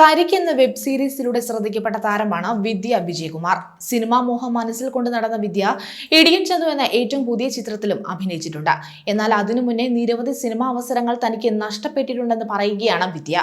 കരിക്ക് എന്ന വെബ് സീരീസിലൂടെ ശ്രദ്ധിക്കപ്പെട്ട താരമാണ് വിദ്യ വിജയകുമാർ. സിനിമാ മോഹം മനസ്സിൽ കൊണ്ട് നടന്ന വിദ്യ ഇടിയൻ ചന്തു എന്ന ഏറ്റവും പുതിയ ചിത്രത്തിലും അഭിനയിച്ചിട്ടുണ്ട്. എന്നാൽ അതിനു മുന്നേ നിരവധി സിനിമാ അവസരങ്ങൾ തനിക്ക് നഷ്ടപ്പെട്ടിട്ടുണ്ടെന്ന് പറയുകയാണ് വിദ്യ.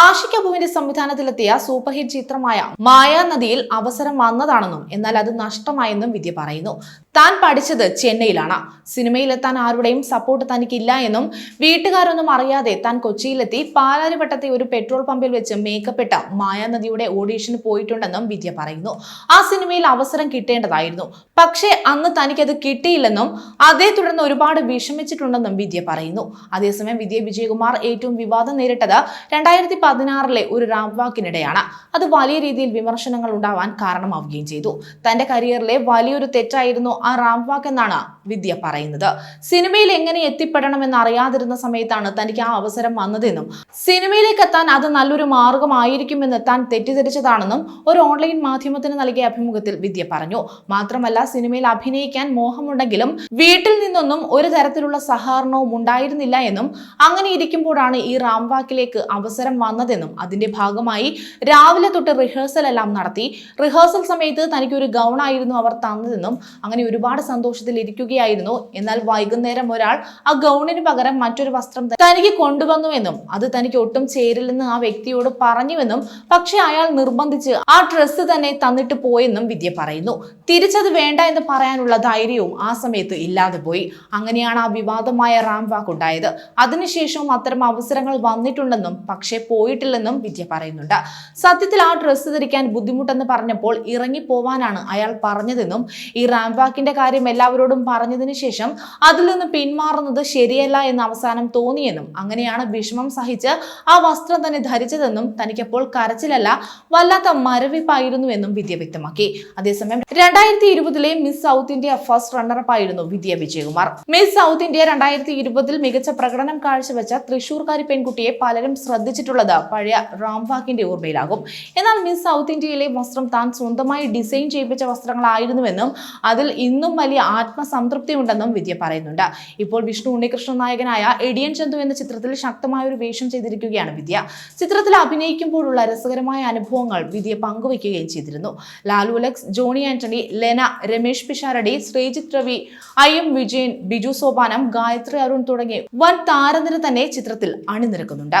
ആഷിക് അബുവിന്റെ സംവിധാനത്തിലെത്തിയ സൂപ്പർ ഹിറ്റ് ചിത്രമായ മായാനദിയിൽ അവസരം വന്നതാണെന്നും എന്നാൽ അത് നഷ്ടമായെന്നും വിദ്യ പറയുന്നു. താൻ പഠിച്ചത് ചെന്നൈയിലാണ്. സിനിമയിലെത്താൻ ആരുടെയും സപ്പോർട്ട് തനിക്കില്ല എന്നും വീട്ടുകാരൊന്നും അറിയാതെ താൻ കൊച്ചിയിലെത്തി പാലാരിവട്ടത്തെ ഒരു പെട്രോൾ പമ്പിൽ വെച്ച് മേക്കപ്പ് ഇട്ട മായാനദിയുടെ ഓഡീഷന് പോയിട്ടുണ്ടെന്നും വിദ്യ പറയുന്നു. ആ സിനിമയിൽ അവസരം കിട്ടേണ്ടതായിരുന്നു. പക്ഷേ അന്ന് തനിക്കത് കിട്ടിയില്ലെന്നും അതേ തുടർന്ന് ഒരുപാട് വിഷമിച്ചിട്ടുണ്ടെന്നും വിദ്യ പറയുന്നു. അതേസമയം വിദ്യ വിജയകുമാർ ഏറ്റവും വിവാദം നേരിട്ടത് രണ്ടായിരത്തി പതിനാറിലെ ഒരു റാംവാക്കിനിടെയാണ് അത് വലിയ രീതിയിൽ വിമർശനങ്ങൾ ഉണ്ടാവാൻ കാരണമാവുകയും ചെയ്തു. തന്റെ കരിയറിലെ വലിയൊരു തെറ്റായിരുന്നു ആ റാംവാക്ക് എന്നാണ് വിദ്യ പറയുന്നത്. സിനിമയിൽ എങ്ങനെ എത്തിപ്പെടണമെന്ന് അറിയാതിരുന്ന സമയത്താണ് തനിക്ക് ആ അവസരം വന്നതെന്നും സിനിമയിലേക്ക് എത്താൻ അത് നല്ലൊരു മാർഗമായിരിക്കുമെന്ന് താൻ തെറ്റിദ്ധരിച്ചതാണെന്നും ഒരു ഓൺലൈൻ മാധ്യമത്തിന് നൽകിയ അഭിമുഖത്തിൽ വിദ്യ പറഞ്ഞു. മാത്രമല്ല സിനിമയിൽ അഭിനയിക്കാൻ മോഹമുണ്ടെങ്കിലും വീട്ടിൽ നിന്നൊന്നും ഒരു തരത്തിലുള്ള സഹകരണവും ഉണ്ടായിരുന്നില്ല എന്നും അങ്ങനെ ഇരിക്കുമ്പോഴാണ് ഈ റാംവാക്കിലേക്ക് അവസരം വന്നതെന്നും അതിന്റെ ഭാഗമായി രാവിലെ തൊട്ട് റിഹേഴ്സൽ എല്ലാം നടത്തി. റിഹേഴ്സൽ സമയത്ത് തനിക്ക് ഒരു ഗൗണായിരുന്നു അവർ തന്നതെന്നും അങ്ങനെ ഒരുപാട് സന്തോഷത്തിൽ ഇരിക്കുകയായിരുന്നു. എന്നാൽ വൈകുന്നേരം ഒരാൾ ആ ഗൗണിന് പകരം മറ്റൊരു വസ്ത്രം തനിക്ക് കൊണ്ടുവന്നുവെന്നും അത് തനിക്ക് ഒട്ടും ചേരില്ലെന്ന് ആ വ്യക്തിയോട് പറഞ്ഞുവെന്നും പക്ഷെ അയാൾ നിർബന്ധിച്ച് ആ ഡ്രസ്സ് തന്നെ തന്നിട്ട് പോയെന്നും വിദ്യ പറയുന്നു. തിരിച്ചത് വേണ്ട എന്ന് പറയാനുള്ള ധൈര്യവും ആ സമയത്ത് ഇല്ലാതെ പോയി. അങ്ങനെയാണ് ആ വിവാദമായ റാം വാക്ക് ഉണ്ടായത്. അതിനുശേഷവും അത്തരം അവസരങ്ങൾ വന്നിട്ടുണ്ടെന്നും പക്ഷേ പോയിട്ടില്ലെന്നും വിദ്യ പറയുന്നുണ്ട്. സത്യത്തിൽ ആ ഡ്രസ്സ് ധരിക്കാൻ ബുദ്ധിമുട്ടെന്ന് പറഞ്ഞപ്പോൾ ഇറങ്ങി പോവാനാണ് അയാൾ പറഞ്ഞതെന്നും ഈ റാംപ് വാക്കിന്റെ കാര്യം എല്ലാവരോടും പറഞ്ഞതിന് ശേഷം അതിൽ നിന്ന് പിന്മാറുന്നത് ശരിയല്ല എന്ന് അവസാനം തോന്നിയെന്നും അങ്ങനെയാണ് വിഷമം സഹിച്ച് ആ വസ്ത്രം തന്നെ ധരിച്ചതെന്നും തനിക്കപ്പോൾ കരച്ചിലല്ല വല്ലാത്ത മരവിപ്പായിരുന്നുവെന്നും വിദ്യ വ്യക്തമാക്കി. അതേസമയം രണ്ടായിരത്തി ഇരുപതിലെ miss south India first runner up ആയിരുന്നു Vidya Vijayakumar. Miss south India രണ്ടായിരത്തി ഇരുപതിൽ മികച്ച പ്രകടനം കാഴ്ചവെച്ച തൃശൂർക്കാരി പെൺകുട്ടിയെ പലരും ശ്രദ്ധിച്ചിട്ടുള്ളത് പഴയ റാംവാക്കിന്റെ ഓർമ്മയിലാകും. എന്നാൽ മിസ് സൗത്ത് ഇന്ത്യയിലെ വസ്ത്രം താൻ സ്വന്തമായി ഡിസൈൻ ചെയ്യിപ്പിച്ച വസ്ത്രങ്ങളായിരുന്നുവെന്നും അതിൽ ഇന്നും വലിയ ആത്മസംതൃപ്തി ഉണ്ടെന്നും വിദ്യ പറയുന്നുണ്ട്. ഇപ്പോൾ വിഷ്ണു ഉണ്ണികൃഷ്ണൻ നായകനായ എഡിയൻ ചന്തു എന്ന ചിത്രത്തിൽ ശക്തമായ ഒരു വേഷം ചെയ്തിരിക്കുകയാണ് വിദ്യ. ചിത്രത്തിൽ അഭിനയിക്കുമ്പോഴുള്ള രസകരമായ അനുഭവങ്ങൾ വിദ്യ പങ്കുവയ്ക്കുകയും ചെയ്തിരുന്നു. ലാലു ലക്സ് ജോണി ആന്റണി ലെന രമേഷ് പിഷാരടി ശ്രീജിത് രവി ഐ എം വിജയൻ ബിജു സോപാനം ഗായത്രി അരുൺ തുടങ്ങി വൻ താരനിര തന്നെ ചിത്രത്തിൽ അണിനിരക്കുന്നുണ്ട്.